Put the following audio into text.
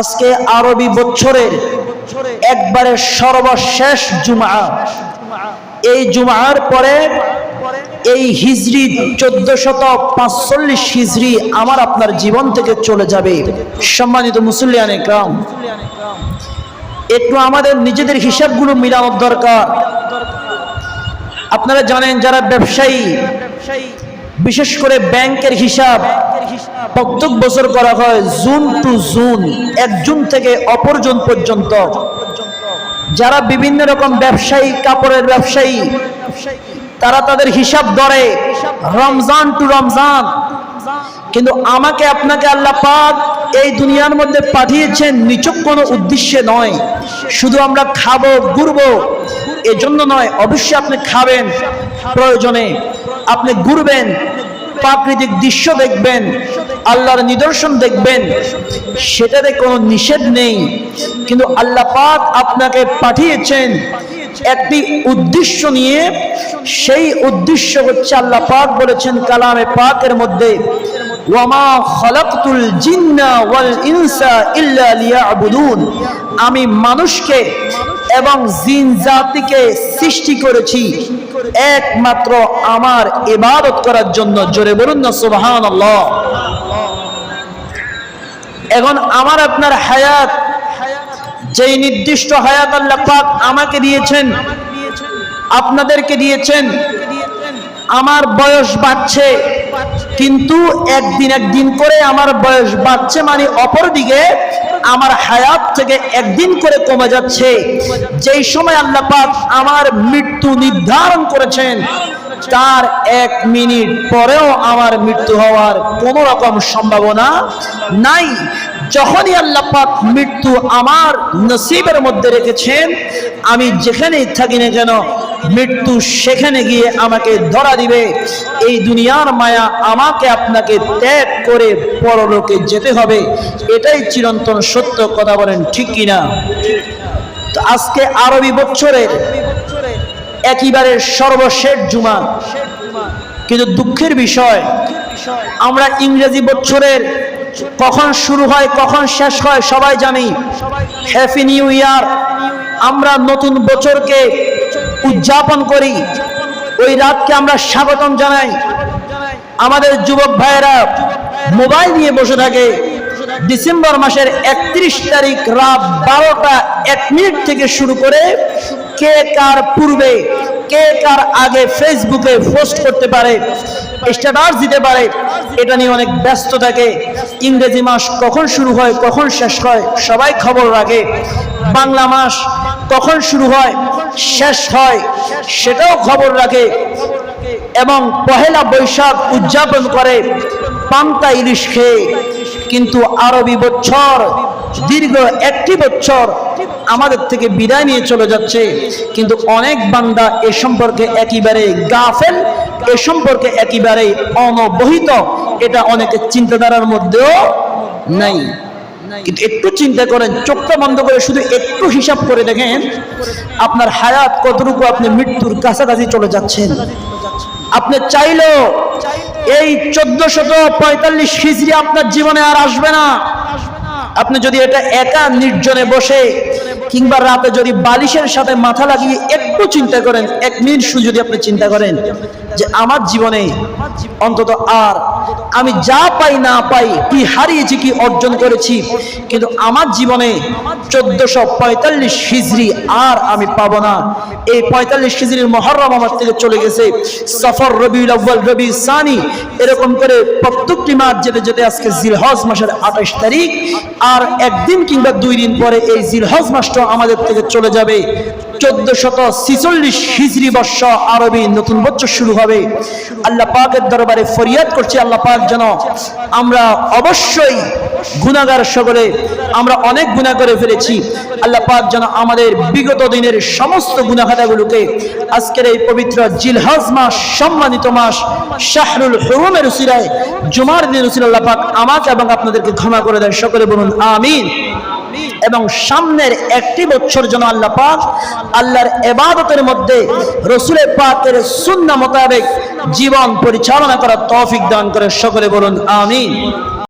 আজকে আরবি বছরের একবারে সর্বশেষ জুমা। এই জুমার পরে এই হিজড়ি চোদ্দ শত পাঁচচল্লিশ হিজড়ি আমার আপনার জীবন থেকে চলে যাবে। সম্মানিত মুসল্লিয়ান একরাম একটু আমাদের নিজেদের হিসাবগুলো মিলানোর দরকার। আপনারা জানেন যারা ব্যবসায়ী, বিশেষ করে ব্যাংকের হিসাব প্রত্যেক বছর করা হয় জুন টু জুন, এক জুন থেকে অপর জুন পর্যন্ত। যারা বিভিন্ন রকম ব্যবসায়ী, কাপড়ের ব্যবসায়ী, তারা তাদের হিসাব ধরে রমজান টু রমজান। কিন্তু আমাকে, আপনাকে আল্লাহ পাক এই দুনিয়ার মধ্যে পাঠিয়েছেন নিচক কোনো উদ্দেশ্যে নয়। শুধু আমরা খাব, ঘুরবো, এজন্য নয়, অবশ্যই আপনি খাবেন প্রয়োজনে। আপনি ঘুরবেন প্রাকৃতিক দৃশ্য দেখবেন, আল্লাহর নিদর্শন দেখবেন, সেটাতে কোনো নিষেধ নেই। কিন্তু আল্লাহ পাক আপনাকে পাঠিয়েছেন একটি উদ্দেশ্য নিয়ে। সেই উদ্দেশ্য হচ্ছে আল্লাহ পাক বলেছেন কালামে পাকের মধ্যে, ওয়ামা ওয়াল ইনসা ইল্লা আমি মানুষকে এবং জিন জাতিকে সৃষ্টি করেছি। একমাত্র আমার ইবাদত করার জন্য। জোরে বলুন না, সুবহানাল্লাহ। এখন আমার আপনার হায়াত, যেই নির্দিষ্ট হায়াত আল্লাহ পাক আমাকে দিয়েছেন, আপনাদেরকে দিয়েছেন, আমার বয়স বাড়ছে। কিন্তু একদিন একদিন করে আমার বয়স বাড়ছে মানে অপরদিকে আমার হায়াত থেকে একদিন করে কমে যাচ্ছে। যেই সময় আল্লাহ পাক আমার মৃত্যু নির্ধারণ করেছেন, তার এক মিনিট পরেও আমার মৃত্যু হওয়ার কোনো রকম সম্ভাবনা নাই। যখনই আল্লাহ পাক মৃত্যু আমার নসিবের মধ্যে রেখেছেন, আমি যেখানেই থাকি না কেন, মৃত্যু সেখানে গিয়ে আমাকে ধরা দিবে। এই দুনিয়ার মায়া আমাকে আপনাকে ত্যাগ করে পরলোকে যেতে হবে। এটাই চিরন্তন সত্য কথা বলেন, ঠিক কিনা তো আজকে আরবি বছরের একেবারে সর্বশেষ জুমা। কিন্তু দুঃখের বিষয়, আমরা ইংরেজি বছরের কখন শুরু হয়, কখন শেষ হয়, সবাই জানি। হ্যাপি নিউ ইয়ার আমরা নতুন বছরকে উদযাপন করি। ওই রাতকে আমরা স্বাগতম জানাই। আমাদের যুবক ভাইয়েরা মোবাইল নিয়ে বসে থাকে। ডিসেম্বর মাসের একত্রিশ তারিখ রাত বারোটা এক মিনিট থেকে শুরু করে কে কার পূর্বে কে কার আগে ফেসবুকে পোস্ট করতে পারে স্ট্যাটাস দিতে পারে, এটা নিয়ে অনেক ব্যস্ত থাকে। ইংরেজি মাস কখন শুরু হয়, কখন শেষ হয়, সবাই খবর রাখে। বাংলা মাস কখন শুরু হয়, শেষ হয়, সেটাও খবর রাখে। এবং পহেলা বৈশাখ উদযাপন করে, পান্তা ইলিশ খেয়ে। কিন্তু আরবি বছর, দীর্ঘ একটি বছর আমাদের থেকে বিদায় নিয়ে চলে যাচ্ছে। কিন্তু অনেক বান্দা এ সম্পর্কে একেবারে গাফেল, এ সম্পর্কে একেবারে অনবহিত। এটা অনেকের চিন্তাধারার মধ্যেও নাই। কিন্তু একটু চিন্তা করেন, চোখটা বন্ধ করে শুধু একটু হিসাব করে দেখেন, আপনার হায়াত কতটুকু আপনি মৃত্যুর কাছাকাছি চলে যাচ্ছেন। আপনি চাইলেও এই চোদ্দ শত পঁয়তাল্লিশ হিজড়ি আপনার জীবনে আর আসবে না। আপনি যদি এটা একা নির্জনে বসে কিংবা রাতে যদি বালিশের সাথে মাথা লাগিয়ে একটু চিন্তা করেন, এক মিনিট শুধু যদি আপনি চিন্তা করেন যে আমার জীবনে অন্তত আর আমি যা পাই না পাই, কি হারিয়েছি, কি অর্জন করেছি, কিন্তু আমার জীবনে চোদ্দশো পঁয়তাল্লিশ হিজড়ি আর আমি পাবো না। এই পঁয়তাল্লিশ হিজড়ির মহরম আমার থেকে চলে গেছে। সফর রবি আব্বাল রবি সানি, এরকম করে প্রত্যেকটি মাস যেতে যেতে আজকে জিলহজ মাসের আঠাশ তারিখ, আর একদিন কিংবা দুই দিন পরে এই জিলহজ মাসটা আমাদের থেকে চলে যাবে। চোদ্দ শত ছিচল্লিশ হিজড়ি বর্ষ আরবি নতুন বছর শুরু হবে। আল্লাহ পাকের দরবারে ফরিয়াদ করছি, আল্লাহ পাক যেন আমরা অবশ্যই গুণাগার সকলে আমরা অনেক গুণা করে ফেলেছি। আল্লাহ পাক যেন আমাদের বিগত দিনের সমস্ত গুণাখাতাগুলোকে আজকের এই পবিত্র জিলহাজ মাস, সম্মানিত মাস, শাহরুল হুরুমের উসিরায়, জুমার দিন উসির আল্লাহ পাক আমাকে এবং আপনাদেরকে ক্ষমা করে দেয় সকলে বলুন, আমিন। এবং সামনের একটি বছর যেন আল্লাহ পাক আল্লাহর এবাদতের মধ্যে রসুলের পাকের সুন্না মোতাবেক জীবন পরিচালনা করার তৌফিক দান করে। সকলে বলুন, আমিন।